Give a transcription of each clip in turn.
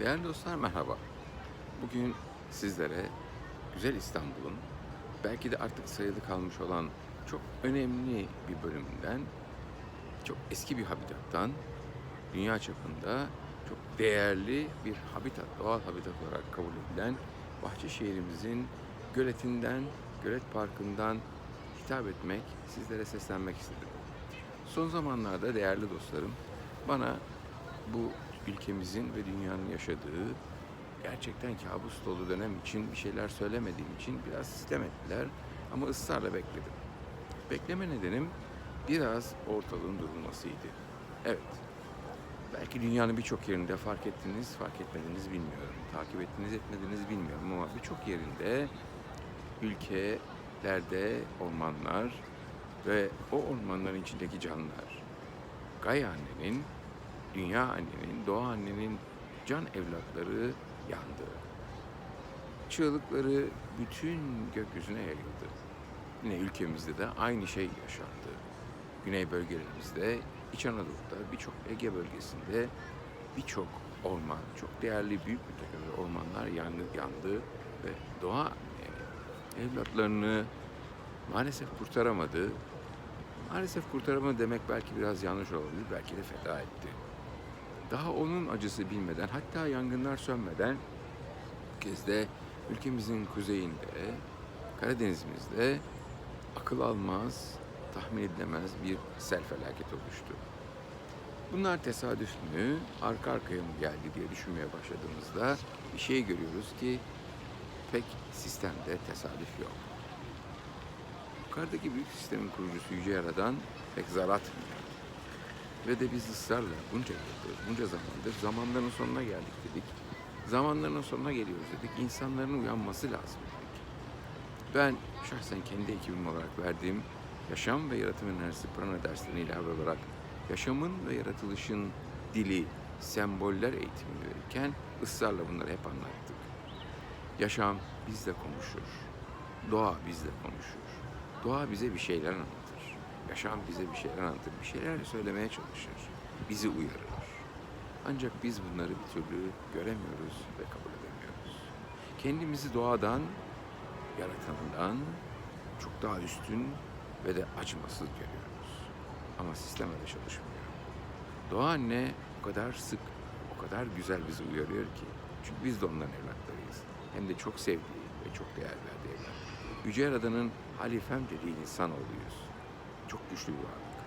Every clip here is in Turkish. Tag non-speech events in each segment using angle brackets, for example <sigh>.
Değerli dostlar merhaba. Bugün sizlere güzel İstanbul'un belki de artık sayılı kalmış olan çok önemli bir bölümünden, çok eski bir habitattan, dünya çapında çok değerli bir habitat, doğal habitat olarak kabul edilen Bahçeşehir'imizin göletinden, gölet parkından hitap etmek, sizlere seslenmek istedim. Son zamanlarda değerli dostlarım bana bu ülkemizin ve dünyanın yaşadığı gerçekten kabus dolu dönem için bir şeyler söylemediğim için biraz sistem ettiler ama ısrarla bekledim. Bekleme nedenim biraz ortalığın durulmasıydı. Evet, belki dünyanın birçok yerinde fark ettiniz, fark etmediniz bilmiyorum. Takip ettiniz, etmediniz bilmiyorum ama birçok yerinde ülkelerde ormanlar ve o ormanların içindeki canlılar Gaia annenin, dünya annenin, doğa annenin can evlatları yandı. Çığlıkları bütün gökyüzüne yayıldı. Yine ülkemizde de aynı şey yaşandı. Güney bölgelerimizde, İç Anadolu'da, birçok Ege bölgesinde birçok orman, çok değerli büyük müteferrir ormanlar yandı, yandı ve doğa evlatlarını maalesef kurtaramadı. Maalesef kurtaramadı demek belki biraz yanlış olabilir, belki de feda etti. Daha onun acısı bilmeden, hatta yangınlar sönmeden bu kez de ülkemizin kuzeyinde, Karadenizimizde akıl almaz, tahmin edilemez bir sel felaketi oluştu. Bunlar tesadüf mü, arka arkaya mı geldi diye düşünmeye başladığımızda bir şey görüyoruz ki pek sistemde tesadüf yok. Yukarıdaki büyük sistemin kurucusu Yüce Yaradan pek zar atmıyor. Ve de biz ısrarla bunca yıldır, bunca zamandır zamanların sonuna geldik dedik. Zamanların sonuna geliyoruz dedik. İnsanların uyanması lazım dedik. Ben şahsen kendi ekibim olarak verdiğim yaşam ve yaratım enerjisi prana derslerine ilave olarak yaşamın ve yaratılışın dili, semboller eğitimi verirken ısrarla bunları hep anlattık. Yaşam bizle konuşur. Doğa bizle konuşur. Doğa bize bir şeyler anlatır. Yaşam bize bir şeyler anlatır. Bir şeyler söylemeye çalışır. Bizi uyarır. Ancak biz bunları bir türlü göremiyoruz ve kabul edemiyoruz. Kendimizi doğadan, yaratanından çok daha üstün ve de acımasız görüyoruz. Ama sistem öyle çalışmıyor. Doğa anne o kadar sık, o kadar güzel bizi uyarıyor ki. Çünkü biz de onların evlatlarıyız. Hem de çok sevdiği ve çok değer verdiği evlat. Yüce Yaradan'ın halifem dediği insan oluyoruz. Çok güçlü bir varlık.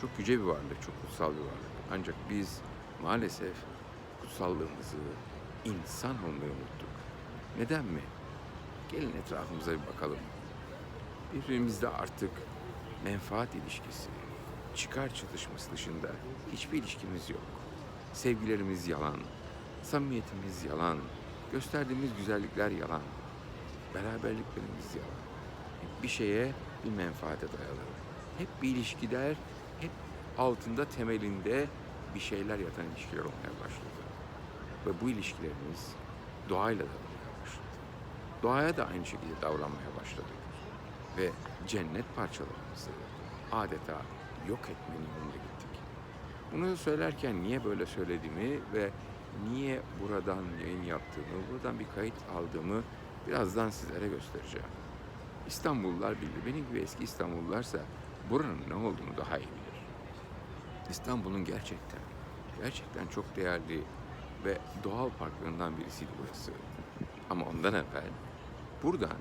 Çok yüce bir varlık, çok kutsal bir varlık. Ancak biz maalesef kutsallığımızı insan olmayı unuttuk. Neden mi? Gelin etrafımıza bir bakalım. Birbirimizde artık menfaat ilişkisi, çıkar çatışması dışında hiçbir ilişkimiz yok. Sevgilerimiz yalan, samimiyetimiz yalan, gösterdiğimiz güzellikler yalan, beraberliklerimiz yalan. Bir şeye, bir menfaate dayalı. Hep bir ilişkiler, hep altında temelinde bir şeyler yatan ilişkiler olmaya başladı. Ve bu ilişkilerimiz doğayla da olmaya başladı. Doğaya da aynı şekilde davranmaya başladık. Ve cennet parçalarımızı adeta yok etmenin yoluna gittik. Bunu söylerken niye böyle söylediğimi ve niye buradan yayın yaptığımı, buradan bir kayıt aldığımı birazdan sizlere göstereceğim. İstanbullular bilir. Benim gibi eski İstanbullularsa buranın ne olduğunu daha iyi bilir. İstanbul'un gerçekten, gerçekten çok değerli ve doğal parklarından birisiydi burası. Ama ondan evvel buradan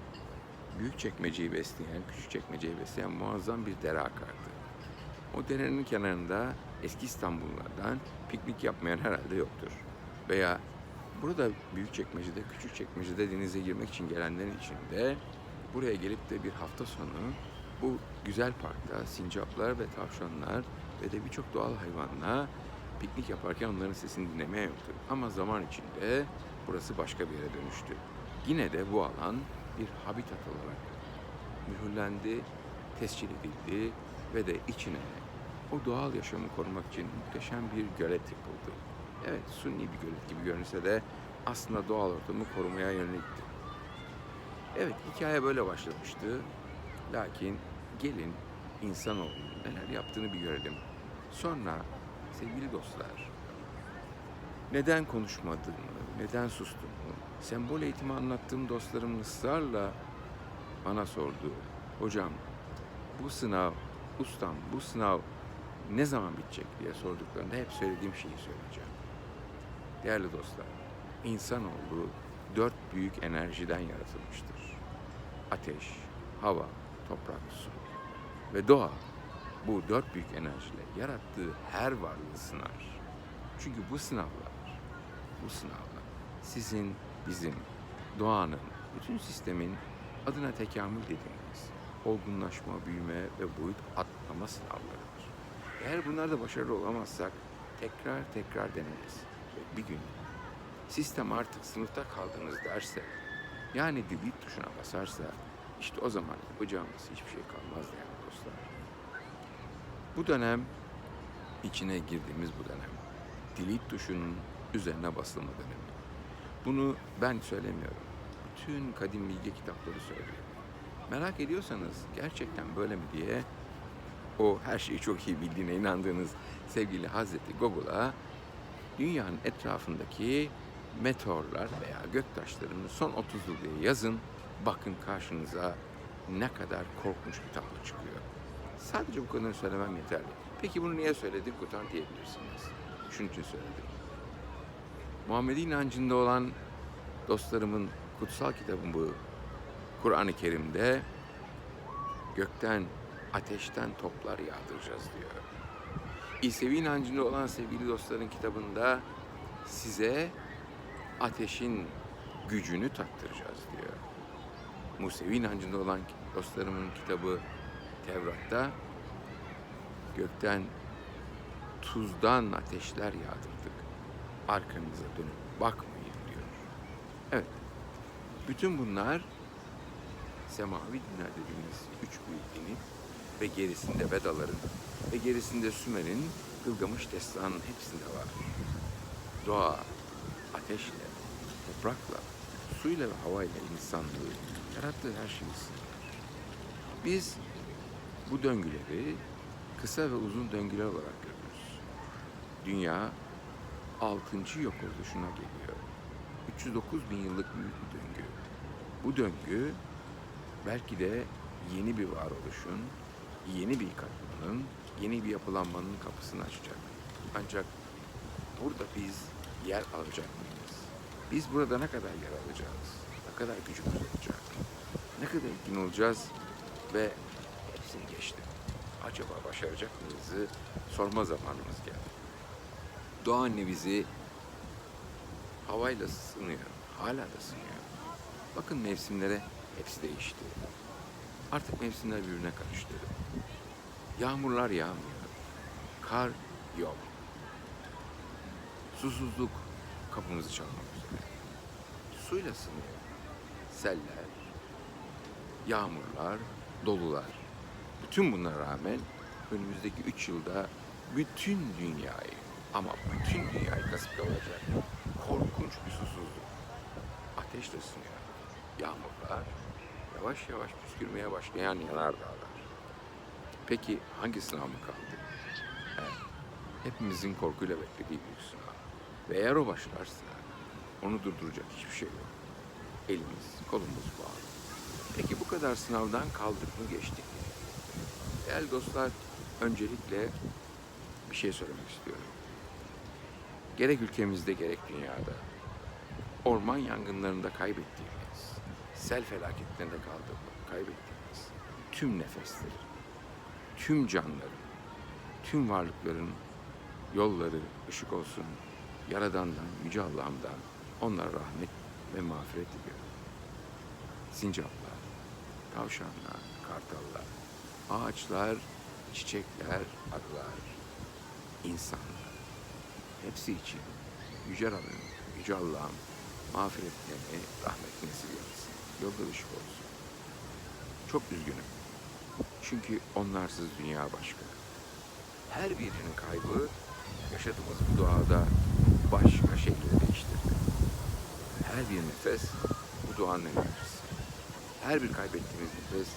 büyük çekmeceyi besleyen, küçük çekmeceyi besleyen muazzam bir dere akardı. O derenin kenarında eski İstanbullulardan piknik yapmayan herhalde yoktur. Veya burada büyük çekmecede, küçük çekmecede denize girmek için gelenlerin içinde buraya gelip de bir hafta sonu bu güzel parkta sincaplar ve tavşanlar ve de birçok doğal hayvanla piknik yaparken onların sesini dinlemeye yoktur. Ama zaman içinde burası başka bir yere dönüştü. Yine de bu alan bir habitat olarak mühürlendi, tescil edildi ve de içine o doğal yaşamı korumak için muhteşem bir gölet yapıldı. Evet, sunni bir gölet gibi görünse de aslında doğal ortamı korumaya yönelikti. Evet, hikaye böyle başlamıştı. Lakin gelin insanoğlunun neler yaptığını bir görelim. Sonra sevgili dostlar, neden konuşmadığımı, neden sustuğumu, sembol eğitimi anlattığım dostlarım ısrarla bana sordu. Hocam bu sınav, ustam bu sınav ne zaman bitecek diye sorduklarında hep söylediğim şeyi söyleyeceğim. Değerli dostlar, insanoğlu dört büyük enerjiden yaratılmıştır. Ateş, hava, toprak, su ve doğa bu dört büyük enerjiyle yarattığı her varlığı sınar. Çünkü bu sınavlar, bu sınavlar sizin, bizim, doğanın, bütün sistemin adına tekamül dediğimiz olgunlaşma, büyüme ve boyut atlama sınavlarıdır. Eğer bunlarda başarılı olamazsak tekrar tekrar deneriz. Ve bir gün sistem artık sınıfta kaldığınız derse yani delete tuşuna basarsa işte o zaman yapacağımız hiçbir şey kalmaz değerli dostlar. Bu dönem içine girdiğimiz bu dönem delete tuşunun üzerine basılma dönemi. Bunu ben söylemiyorum. Bütün kadim bilgi kitapları söylüyor. Merak ediyorsanız gerçekten böyle mi diye o her şeyi çok iyi bildiğine inandığınız sevgili Hazreti Google'a dünyanın etrafındaki meteorlar veya göktaşlarının son 30 yıl diye yazın. Bakın karşınıza ne kadar korkunç bir tablo çıkıyor. Sadece bu kadarını söylemem yeterli. Peki bunu niye söyledik Kutan diyebilirsiniz. Şunun için söyledim. Muhammedi inancında olan dostlarımın kutsal kitabı bu Kur'an-ı Kerim'de gökten ateşten toplar yağdıracağız diyor. İsevi inancında olan sevgili dostların kitabında size ateşin gücünü tattıracağız diyor. Musevi inancında olan dostlarımın kitabı Tevrat'ta gökten tuzdan ateşler yağdırdık. Arkanıza dönüp bakmayın diyor. Evet. Bütün bunlar semavi dinler dediğimiz üç büyük dinin ve gerisinde Vedaların ve gerisinde Sümer'in Gılgamış destanının hepsinde var. Doğa, ateşle, toprakla, suyla ve havayla insanlığı yarattığı her şeyi sınır. Biz bu döngüleri kısa ve uzun döngüler olarak görürüz. Dünya altıncı yok oluşuna geliyor. 309 bin yıllık büyük bir döngü. Bu döngü belki de yeni bir varoluşun, yeni bir katmanın, yeni bir yapılanmanın kapısını açacak. Ancak burada biz yer alacak mıyız? Biz burada ne kadar yer alacağız? Ne kadar gücümüz olacak? Ne kadar etkin olacağız? Ve hepsini geçtim. Acaba başaracak mıyızı sorma zamanımız geldi. Doğa anne bizi havayla sınıyor. Hala da sınıyor. Bakın mevsimlere hepsi değişti. Artık mevsimler birbirine karıştı. Yağmurlar yağmıyor. Kar yok. Susuzluk kapımızı çalmak üzere. Suyla sınıyor. Seller, yağmurlar, dolular. Bütün bunlara rağmen önümüzdeki üç yılda bütün dünyayı ama bütün dünyayı kasıp kavuracak korkunç bir susuzluk. Ateşle sınıyor. Yağmurlar, yavaş yavaş püskürmeye başlayan yanardağlar. Peki hangi sınav mı kaldı? Evet, hepimizin korkuyla beklediği büyük sınav. Ve eğer o başlarsa onu durduracak hiçbir şey yok. Elimiz, kolumuz bağlı. Peki bu kadar sınavdan kaldık mı geçtik mi? Değerli dostlar, öncelikle bir şey söylemek istiyorum. Gerek ülkemizde gerek dünyada orman yangınlarında kaybettiğimiz, sel felaketlerinde kaldığımız, kaybettiğimiz tüm nefesleri, tüm canların, tüm varlıkların yolları ışık olsun. Yaradan'dan, Yüce Allah'ımdan onlara rahmet ve mağfiret diliyorum. Sincaplar, tavşanlar, kartallar, ağaçlar, çiçekler, arılar, insanlar. Hepsi için Yüce Rabbim, Yüce Allah'ım mağfiretlerini, rahmetini siliyorsun. Yolda ışık olsun. Çok üzgünüm. Çünkü onlarsız dünya başka. Her birinin kaybı yaşadığımız bu doğada başka şeyleri değiştirdi. Her bir nefes bu doğanın enerjisi. Her bir kaybettiğimiz nefes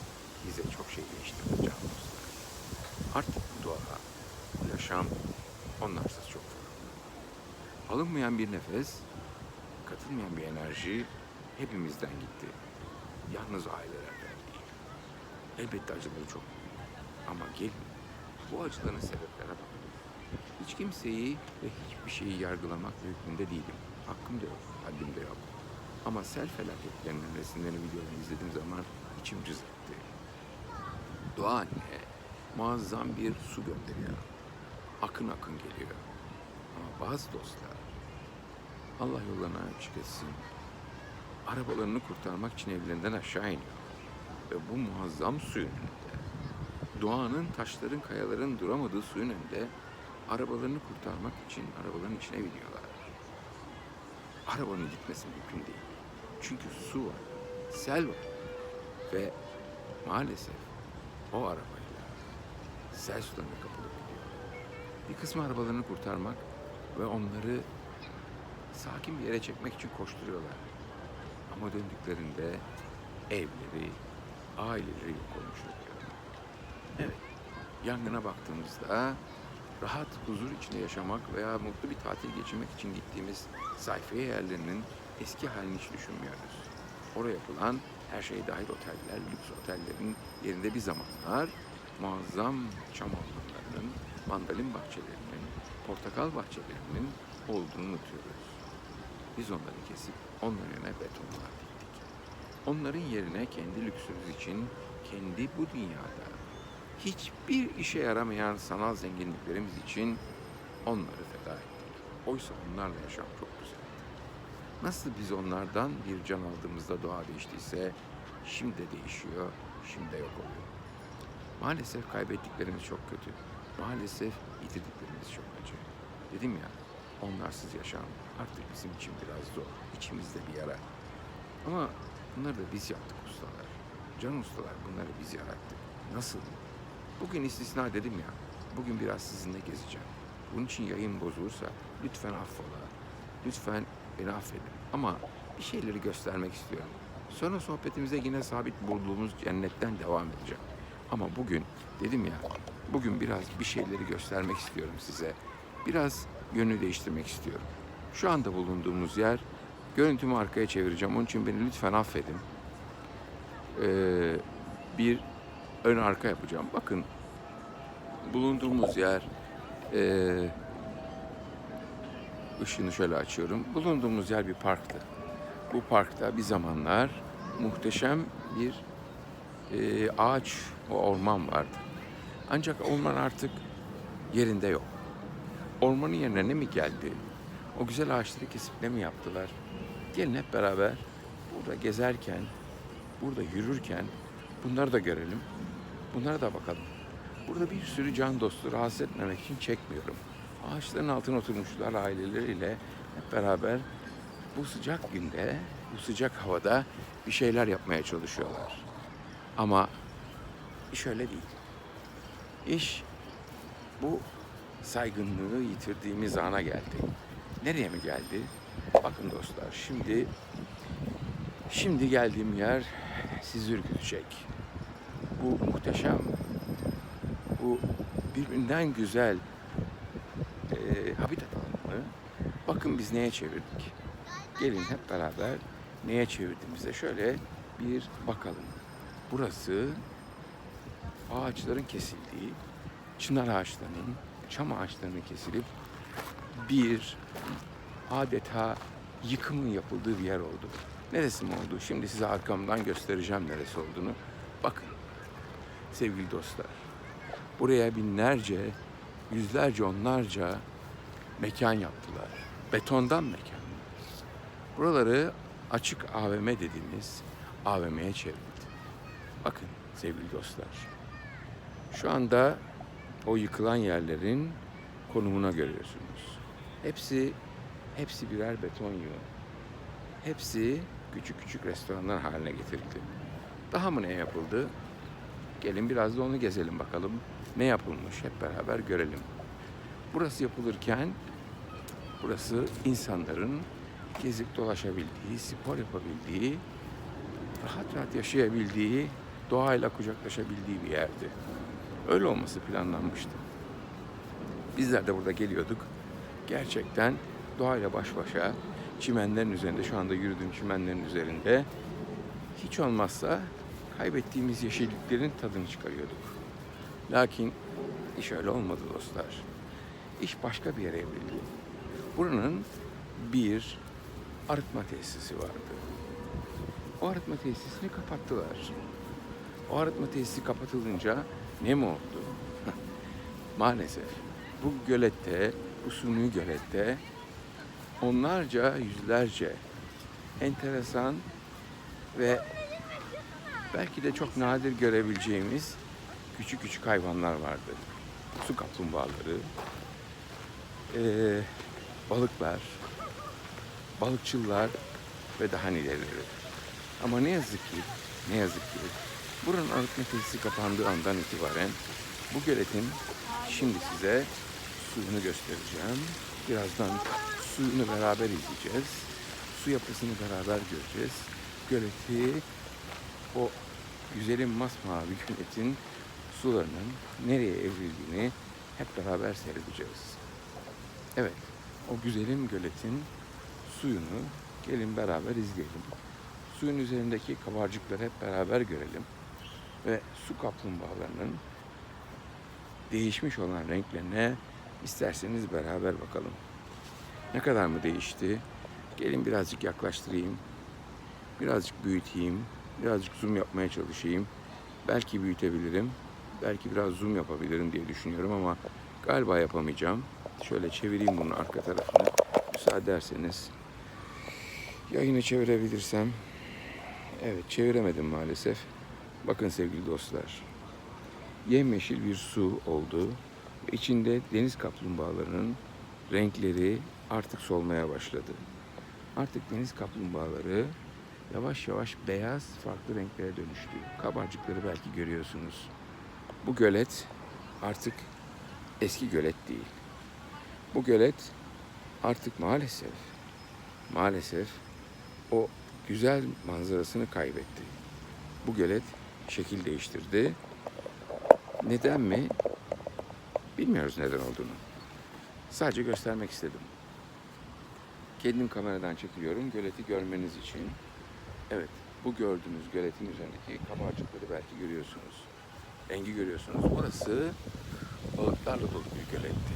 bize çok şey değiştirdi can. Artık bu doğa, bu yaşam onlarsız çok farklı. Alınmayan bir nefes, katılmayan bir enerji hepimizden gitti. Yalnız ailelerden değil. Elbette acıları çok. Ama gelin bu acıların sebeplere bakalım. Hiç kimseyi ve hiçbir şeyi yargılamak hükmünde değilim. Hakkım da yok, haddim de yok. Ama sel felaketlerinin resimlerini, videolarını izlediğim zaman içim cız etti. Doğa anne muazzam bir su gönderiyor. Akın akın geliyor. Ama bazı dostlar Allah yollarına açık etsin. Arabalarını kurtarmak için evlerinden aşağı iniyor. Ve bu muazzam suyun önünde, doğanın, taşların, kayaların duramadığı suyun önünde arabalarını kurtarmak için arabaların içine biniyorlar. Arabanın gitmesi mümkün değil. Çünkü su var, sel var ve maalesef o arabayla sel sularına kapılıp gidiyor. Bir kısmı arabalarını kurtarmak ve onları sakin bir yere çekmek için koşturuyorlar. Ama döndüklerinde evleri, aileleri yok olmuş oluyor. Evet, yangına baktığımızda rahat, huzur içinde yaşamak veya mutlu bir tatil geçirmek için gittiğimiz sayfiye yerlerinin eski halini hiç düşünmüyoruz. Oraya yapılan her şey dahil oteller, lüks otellerin yerinde bir zamanlar muazzam çam ormanlarının, mandalin bahçelerinin, portakal bahçelerinin olduğunu unutuyoruz. Biz onları kesip onların yerine betonlar diktik. Onların yerine kendi lüksümüz için kendi bu dünyada hiçbir işe yaramayan sanal zenginliklerimiz için onları feda ettik. Oysa onlarla yaşam çok. Nasıl biz onlardan bir can aldığımızda doğa değiştiyse şimdi de değişiyor, şimdi yok oluyor. Maalesef kaybettiklerimiz çok kötü. Maalesef yitirdiklerimiz çok acı. Dedim ya, onlarsız yaşam artık bizim için biraz zor. İçimizde bir yara. Ama bunları da biz yaptık ustalar. Can ustalar bunları biz yarattık. Nasıl? Bugün istisna dedim ya. Bugün biraz sizinle gezeceğim. Bunun için yayın bozulursa lütfen affola. Lütfen beni affedin. Ama bir şeyleri göstermek istiyorum. Sonra sohbetimize yine sabit bulduğumuz cennetten devam edeceğim. Ama bugün dedim ya, bugün biraz bir şeyleri göstermek istiyorum size. Biraz yönü değiştirmek istiyorum. Şu anda bulunduğumuz yer, görüntümü arkaya çevireceğim. Onun için beni lütfen affedin. Ee, bir ön arka yapacağım. Bakın bulunduğumuz yer ee, ışığını şöyle açıyorum. Bulunduğumuz yer bir parktı. Bu parkta bir zamanlar muhteşem bir ee, ağaç, o orman vardı. Ancak orman artık yerinde yok. Ormanın yerine ne mi geldi? O güzel ağaçları kesip ne mi yaptılar? Gelin hep beraber burada gezerken, burada yürürken bunları da görelim. Bunlara da bakalım. Burada bir sürü can dostu rahatsız etmemek için çekmiyorum. Ağaçların altına oturmuşlar aileleriyle hep beraber bu sıcak günde, bu sıcak havada bir şeyler yapmaya çalışıyorlar. Ama iş öyle değil. İş bu saygınlığı yitirdiğimiz ana geldi. Nereye mi geldi? Bakın dostlar şimdi şimdi geldiğim yer sizi ürkütecek. Bu muhteşem, bu birbirinden güzel e, habitat alanını bakın biz neye çevirdik. Gelin hep beraber neye çevirdiğimize şöyle bir bakalım. Burası ağaçların kesildiği, çınar ağaçlarının, çam ağaçlarının kesilip bir adeta yıkımın yapıldığı bir yer oldu. Neresi mi oldu? Şimdi size arkamdan göstereceğim neresi olduğunu. Bakın sevgili dostlar. Buraya binlerce, yüzlerce, onlarca mekan yaptılar. Betondan mekan. Buraları açık AVM dediğimiz AVM'ye çevirdi. Bakın sevgili dostlar. Şu anda o yıkılan yerlerin konumuna görüyorsunuz. Hepsi hepsi birer beton yığın. Hepsi küçük küçük restoranlar haline getirildi. Daha mı ne yapıldı? Gelin biraz da onu gezelim bakalım. Ne yapılmış hep beraber görelim. Burası yapılırken burası insanların gezip dolaşabildiği, spor yapabildiği, rahat rahat yaşayabildiği, doğayla kucaklaşabildiği bir yerdi. Öyle olması planlanmıştı. Bizler de burada geliyorduk. Gerçekten doğayla baş başa çimenlerin üzerinde şu anda yürüdüğüm çimenlerin üzerinde hiç olmazsa kaybettiğimiz yeşilliklerin tadını çıkarıyorduk. Lakin iş öyle olmadı dostlar. İş başka bir yere evrildi. Buranın bir arıtma tesisi vardı. O arıtma tesisini kapattılar. O arıtma tesisi kapatılınca ne mi oldu? <laughs> Maalesef bu gölette, bu suni gölette onlarca, yüzlerce enteresan ve belki de çok nadir görebileceğimiz küçük küçük hayvanlar vardı. Su kaplumbağaları, eee, balıklar, balıkçılar ve daha niceleri. Ama ne yazık ki, ne yazık ki buranın arıtma tesisi kapandığı andan itibaren bu göletin şimdi size suyunu göstereceğim. Birazdan suyunu beraber izleyeceğiz. Su yapısını beraber göreceğiz. Göleti o güzelim masmavi <laughs> göletin sularının nereye evrildiğini hep beraber seyredeceğiz. Evet, o güzelim göletin suyunu gelin beraber izleyelim. Suyun üzerindeki kabarcıkları hep beraber görelim. Ve su kaplumbağalarının değişmiş olan renklerine isterseniz beraber bakalım. Ne kadar mı değişti? Gelin birazcık yaklaştırayım. Birazcık büyüteyim. Birazcık zoom yapmaya çalışayım. Belki büyütebilirim. Belki biraz zoom yapabilirim diye düşünüyorum ama galiba yapamayacağım. Şöyle çevireyim bunun arka tarafını. Müsaade ederseniz. Yayını çevirebilirsem. Evet çeviremedim maalesef. Bakın sevgili dostlar. Yemyeşil bir su oldu. İçinde deniz kaplumbağalarının renkleri artık solmaya başladı. Artık deniz kaplumbağaları yavaş yavaş beyaz farklı renklere dönüştü. Kabarcıkları belki görüyorsunuz. Bu gölet artık eski gölet değil. Bu gölet artık maalesef maalesef o güzel manzarasını kaybetti. Bu gölet şekil değiştirdi. Neden mi? Bilmiyoruz neden olduğunu. Sadece göstermek istedim. Kendim kameradan çekiliyorum göleti görmeniz için. Evet, bu gördüğünüz göletin üzerindeki kabarcıkları belki görüyorsunuz. Rengi görüyorsunuz. Burası balıklarla dolu bir göletti.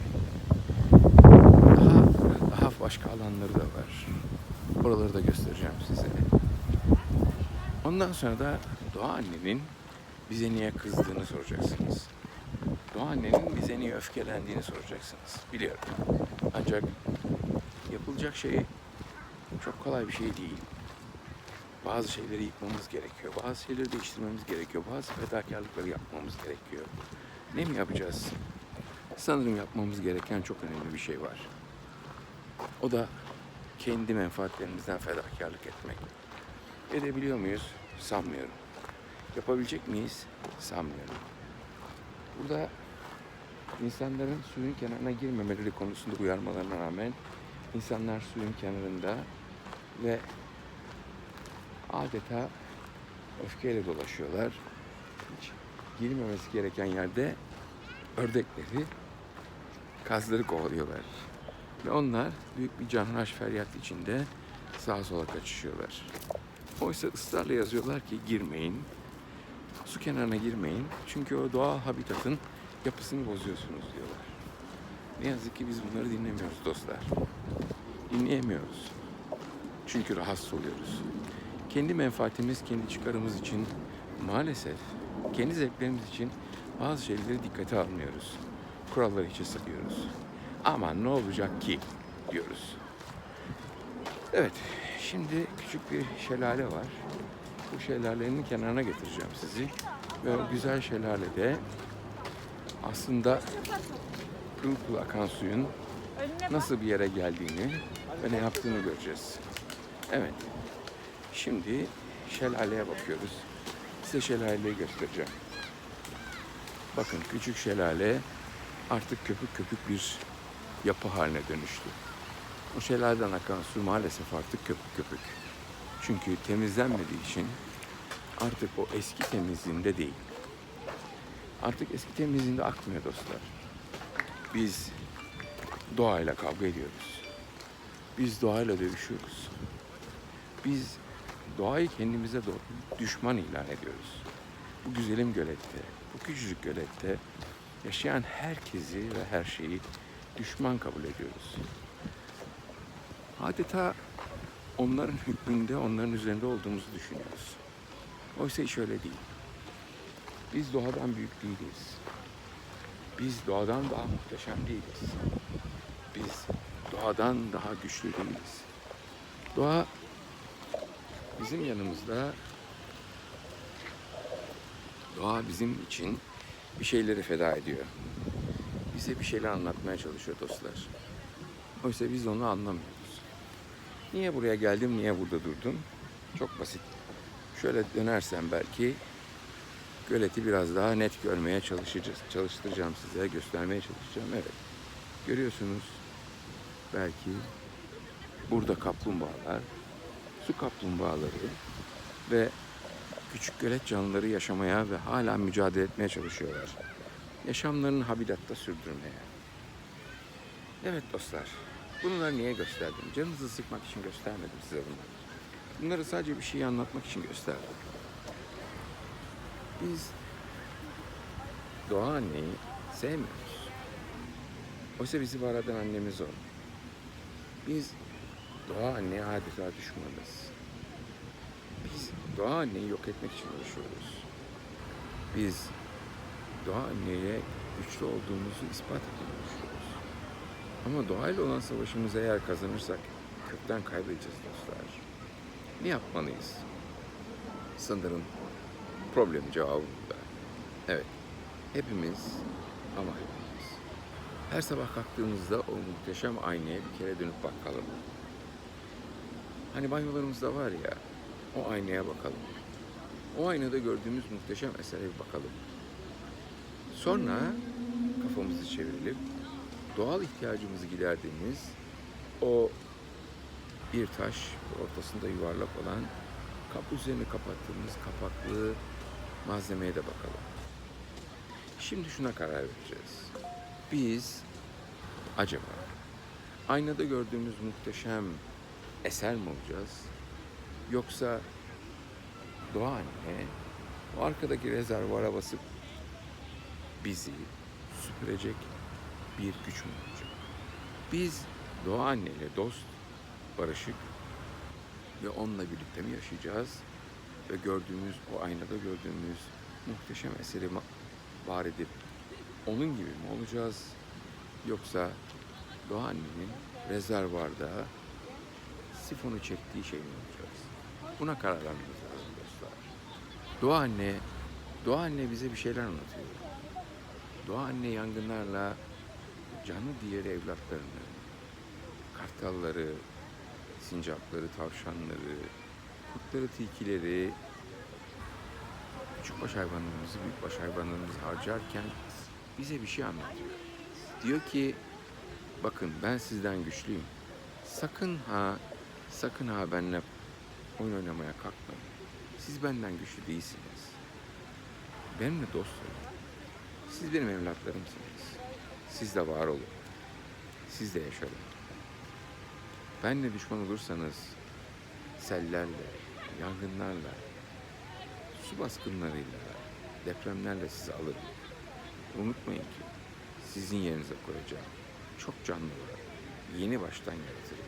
Daha, daha başka alanları da var. Oraları da göstereceğim size. Ondan sonra da Doğa annenin bize niye kızdığını soracaksınız. Doğa annenin bize niye öfkelendiğini soracaksınız. Biliyorum. Ancak yapılacak şey çok kolay bir şey değil. Bazı şeyleri yıkmamız gerekiyor. Bazı şeyleri değiştirmemiz gerekiyor. Bazı fedakarlıkları yapmamız gerekiyor. Ne mi yapacağız? Sanırım yapmamız gereken çok önemli bir şey var. O da kendi menfaatlerimizden fedakarlık etmek. Edebiliyor muyuz? Sanmıyorum. Yapabilecek miyiz? Sanmıyorum. Burada insanların suyun kenarına girmemeleri konusunda uyarmalarına rağmen insanlar suyun kenarında ve adeta öfkeyle dolaşıyorlar. Hiç girilmemesi gereken yerde ördekleri, kazları kovalıyorlar. Ve onlar büyük bir canhıraş feryat içinde sağa sola kaçışıyorlar. Oysa ısrarla yazıyorlar ki girmeyin, su kenarına girmeyin. Çünkü o doğal habitatın yapısını bozuyorsunuz diyorlar. Ne yazık ki biz bunları dinlemiyoruz dostlar. Dinleyemiyoruz. Çünkü rahatsız oluyoruz. Kendi menfaatimiz, kendi çıkarımız için maalesef kendi zevklerimiz için bazı şeyleri dikkate almıyoruz. Kuralları hiçe sayıyoruz. Ama ne olacak ki diyoruz. Evet, şimdi küçük bir şelale var. Bu şelalenin kenarına getireceğim sizi. Ve o güzel şelalede aslında pırıl pırıl akan suyun nasıl bir yere geldiğini ve ne yaptığını göreceğiz. Evet, şimdi şelaleye bakıyoruz. Size şelaleyi göstereceğim. Bakın küçük şelale artık köpük köpük bir yapı haline dönüştü. O şelaleden akan su maalesef artık köpük köpük. Çünkü temizlenmediği için artık o eski temizliğinde değil. Artık eski temizliğinde akmıyor dostlar. Biz doğayla kavga ediyoruz. Biz doğayla dövüşüyoruz. Biz doğayı kendimize düşman ilan ediyoruz. Bu güzelim gölette, bu küçücük gölette yaşayan herkesi ve her şeyi düşman kabul ediyoruz. Adeta onların hükmünde, onların üzerinde olduğumuzu düşünüyoruz. Oysa hiç öyle değil. Biz doğadan büyük değiliz. Biz doğadan daha muhteşem değiliz. Biz doğadan daha güçlü değiliz. Doğa bizim yanımızda doğa bizim için bir şeyleri feda ediyor. Bize bir şeyler anlatmaya çalışıyor dostlar. Oysa biz onu anlamıyoruz. Niye buraya geldim, niye burada durdum? Çok basit. Şöyle dönersem belki göleti biraz daha net görmeye çalışacağız. Çalıştıracağım size, göstermeye çalışacağım. Evet. Görüyorsunuz belki burada kaplumbağalar, su kaplumbağaları ve küçük gölet canlıları yaşamaya ve hala mücadele etmeye çalışıyorlar. Yaşamlarını habitatta sürdürmeye. Evet dostlar, bunları niye gösterdim? Canınızı sıkmak için göstermedim size bunları. Bunları sadece bir şeyi anlatmak için gösterdim. Biz doğa anneyi sevmiyoruz. Oysa bizi var annemiz o. Biz doğa anneye adeta düşmanız. Doğa anneyi yok etmek için uğraşıyoruz. Biz doğa anneye güçlü olduğumuzu ispat etmeye uğraşıyoruz. Ama doğayla olan savaşımızı eğer kazanırsak kökten kaybedeceğiz dostlar. Ne yapmalıyız? Sanırım problemin cevabı burada. Evet, hepimiz ama hepimiz. Her sabah kalktığımızda o muhteşem aynaya bir kere dönüp bakalım. Hani banyolarımızda var ya, o aynaya bakalım. O aynada gördüğümüz muhteşem esere bir bakalım. Sonra kafamızı çevirelim. Doğal ihtiyacımızı giderdiğimiz o bir taş ortasında yuvarlak olan kap üzerine kapattığımız kapaklı malzemeye de bakalım. Şimdi şuna karar vereceğiz. Biz acaba aynada gördüğümüz muhteşem eser mi olacağız? Yoksa doğa anne o arkadaki rezervuara basıp bizi süpürecek bir güç mü olacak? Biz doğa anneyle dost, barışık ve onunla birlikte mi yaşayacağız? Ve gördüğümüz, o aynada gördüğümüz muhteşem eseri var edip onun gibi mi olacağız? Yoksa doğa annenin rezervuarda sifonu çektiği şey mi olacağız? Buna karar vermemiz lazım dostlar. Doğa anne, doğa anne bize bir şeyler anlatıyor. Doğa anne yangınlarla canı diğer evlatlarını, kartalları, sincapları, tavşanları, kurtları, tilkileri, küçükbaş hayvanlarımızı, büyükbaş hayvanlarımızı harcarken bize bir şey anlatıyor. Diyor ki, bakın ben sizden güçlüyüm. Sakın ha, sakın ha benimle oyun oynamaya kalkmayın. Siz benden güçlü değilsiniz. Benimle dost olun. Siz benim evlatlarımsınız. Siz de var olun. Siz de yaşayın. Benle düşman olursanız sellerle, yangınlarla, su baskınlarıyla, depremlerle sizi alırım. Unutmayın ki sizin yerinize koyacağım çok canlı var. Yeni baştan yaratırım.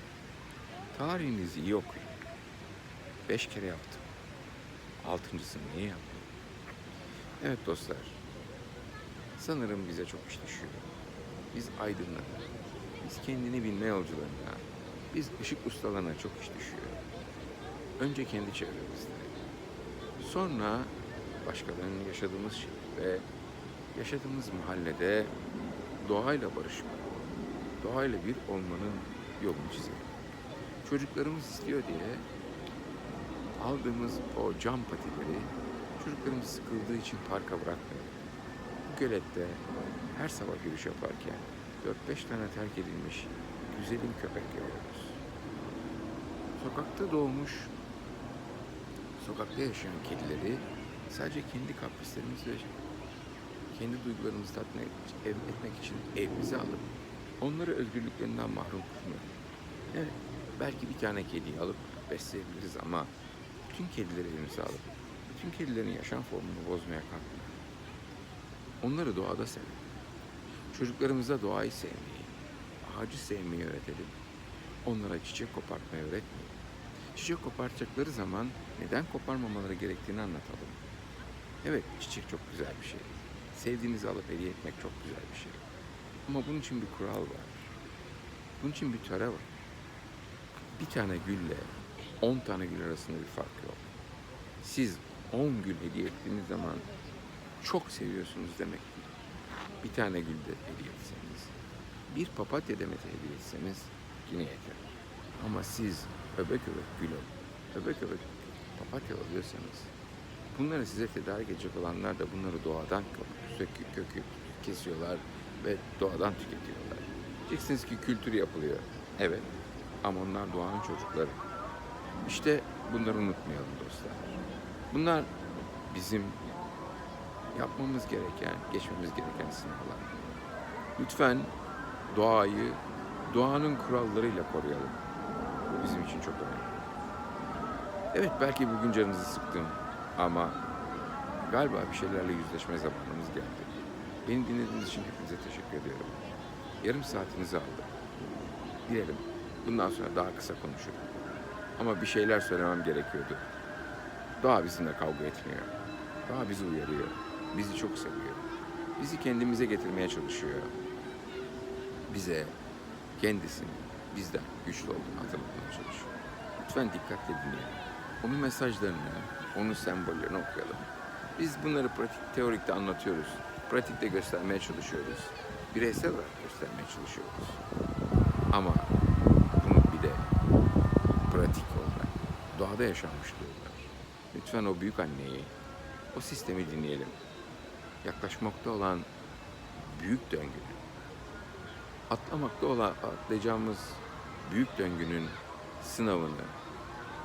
Tarihinizi iyi okuyun. Beş kere yaptım. Altıncısını niye yaptım? Evet dostlar. Sanırım bize çok iş düşüyor. Biz aydınlara, biz kendini bilme yolcularına, biz ışık ustalarına çok iş düşüyor. Önce kendi çevremizde. Sonra başkalarının yaşadığımız şehirde, yaşadığımız mahallede doğayla barışmak, doğayla bir olmanın yolunu çizelim. Çocuklarımız istiyor diye aldığımız o cam patileri çocuklarımız sıkıldığı için parka bırakmayalım. Bu gölette her sabah yürüyüş yaparken 4-5 tane terk edilmiş güzelim köpek görüyoruz. Sokakta doğmuş, sokakta yaşayan kedileri sadece kendi kaprislerimiz ve kendi duygularımızı tatmin etmek için evimize alıp onları özgürlüklerinden mahrum tutmayalım. Evet, Belki bir tane kediyi alıp besleyebiliriz ama bütün kedileri elimize alıp bütün kedilerin yaşam formunu bozmaya kalkmayalım. Onları doğada sevelim. Çocuklarımıza doğayı sevmeyi, ağacı sevmeyi öğretelim. Onlara çiçek kopartmayı öğretmeyelim. Çiçek kopartacakları zaman neden koparmamaları gerektiğini anlatalım. Evet, çiçek çok güzel bir şey. Sevdiğinizi alıp hediye etmek çok güzel bir şey. Ama bunun için bir kural var. Bunun için bir töre var. Bir tane gülle 10 tane gül arasında bir fark yok. Siz 10 gül hediye ettiğiniz zaman çok seviyorsunuz demek. Bir tane gül de hediye etseniz, bir papatya demeti hediye etseniz yine yeter. Ama siz öbek öbek gül alıp, öbek öbek papatya alıyorsanız bunları size tedarik edecek olanlar da bunları doğadan kökü, kökü kesiyorlar ve doğadan tüketiyorlar. Diyeceksiniz ki kültür yapılıyor. Evet ama onlar doğanın çocukları. İşte bunları unutmayalım dostlar. Bunlar bizim yapmamız gereken, geçmemiz gereken sınavlar. Lütfen doğayı doğanın kurallarıyla koruyalım. Bu bizim için çok önemli. Evet belki bugün canınızı sıktım ama galiba bir şeylerle yüzleşme zamanımız geldi. Beni dinlediğiniz için hepinize teşekkür ediyorum. Yarım saatinizi aldım. Dilerim bundan sonra daha kısa konuşurum. Ama bir şeyler söylemem gerekiyordu. Doğa bizimle kavga etmiyor. Doğa bizi uyarıyor. Bizi çok seviyor. Bizi kendimize getirmeye çalışıyor. Bize kendisinin bizden güçlü olduğunu hatırlatmaya çalışıyor. Lütfen dikkatle dinleyelim. Onun mesajlarını, onun sembollerini okuyalım. Biz bunları pratik, teorikte anlatıyoruz. Pratikte göstermeye çalışıyoruz. Bireysel olarak göstermeye çalışıyoruz. Ama bunu bir de pratik olarak doğada yaşanmışlığı var. Lütfen o büyük anneyi, o sistemi dinleyelim. Yaklaşmakta olan büyük döngünün, atlamakta olan atlayacağımız büyük döngünün sınavını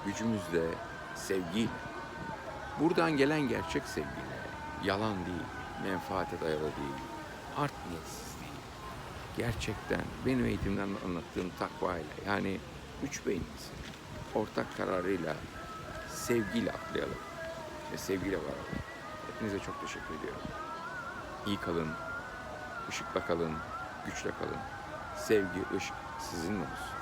gücümüzle, sevgiyle, buradan gelen gerçek sevgiyle, yalan değil, menfaate dayalı değil, art niyetsiz değil. Gerçekten benim eğitimden anlattığım takvayla yani üç beyniz ortak kararıyla sevgiyle atlayalım ve sevgiyle varalım. Hepinize çok teşekkür ediyorum. İyi kalın, ışıkla kalın, güçle kalın. Sevgi, ışık sizinle olsun.